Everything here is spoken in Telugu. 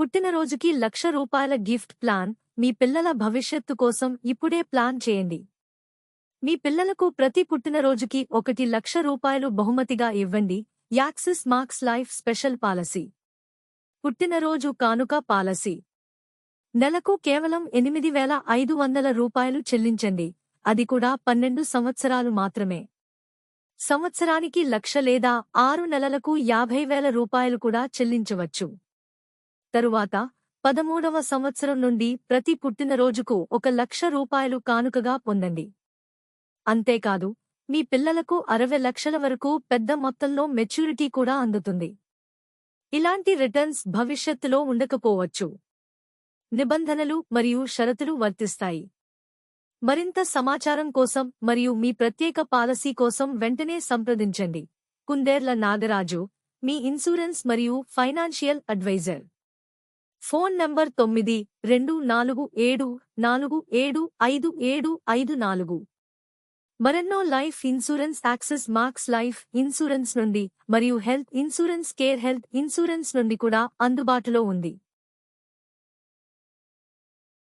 పుట్టినరోజుకి లక్ష రూపాయల గిఫ్ట్ ప్లాన్ మీ పిల్లల భవిష్యత్తు కోసం ఇప్పుడే ప్లాన్ చేయండి. మీ పిల్లలకు ప్రతి పుట్టినరోజుకి ఒకటి లక్ష రూపాయలు బహుమతిగా ఇవ్వండి. Axis Max Life special policy. పుట్టినరోజు కానుక పాలసీ. నెలకు కేవలం ఎనిమిది వేల ఐదు వందల రూపాయలు చెల్లించండి. అది కూడా పన్నెండు సంవత్సరాలు మాత్రమే. సంవత్సరానికి లక్ష లేదా ఆరు నెలలకు యాభై వేల రూపాయలు కూడా చెల్లించవచ్చు. తరువాత పదమూడవ సంవత్సరం నుండి ప్రతి పుట్టినరోజుకు ఒక లక్ష రూపాయలు కానుకగా పొందండి. అంతేకాదు మీ పిల్లలకు అరవై లక్షల వరకు పెద్ద మొత్తంలో మెచ్యూరిటీ కూడా అందుతుంది. ఇలాంటి రిటర్న్స్ భవిష్యత్తులో ఉండకపోవచ్చు. నిబంధనలు మరియు షరతులు వర్తిస్తాయి. మరింత సమాచారం కోసం మరియు మీ ప్రత్యేక పాలసీ కోసం వెంటనే సంప్రదించండి. కుందేర్ల నాగరాజు మీ ఇన్సూరెన్స్ మరియు ఫైనాన్షియల్ అడ్వైజర్. ఫోన్ నంబర్ తొమ్మిది రెండు నాలుగు ఏడు నాలుగు ఏడు ఐదు ఏడు ఐదు నాలుగు. మరెన్నో life insurance Axis Max Life insurance నుండి మరియు health insurance Care Health insurance నుండి కూడా అందుబాటులో ఉంది.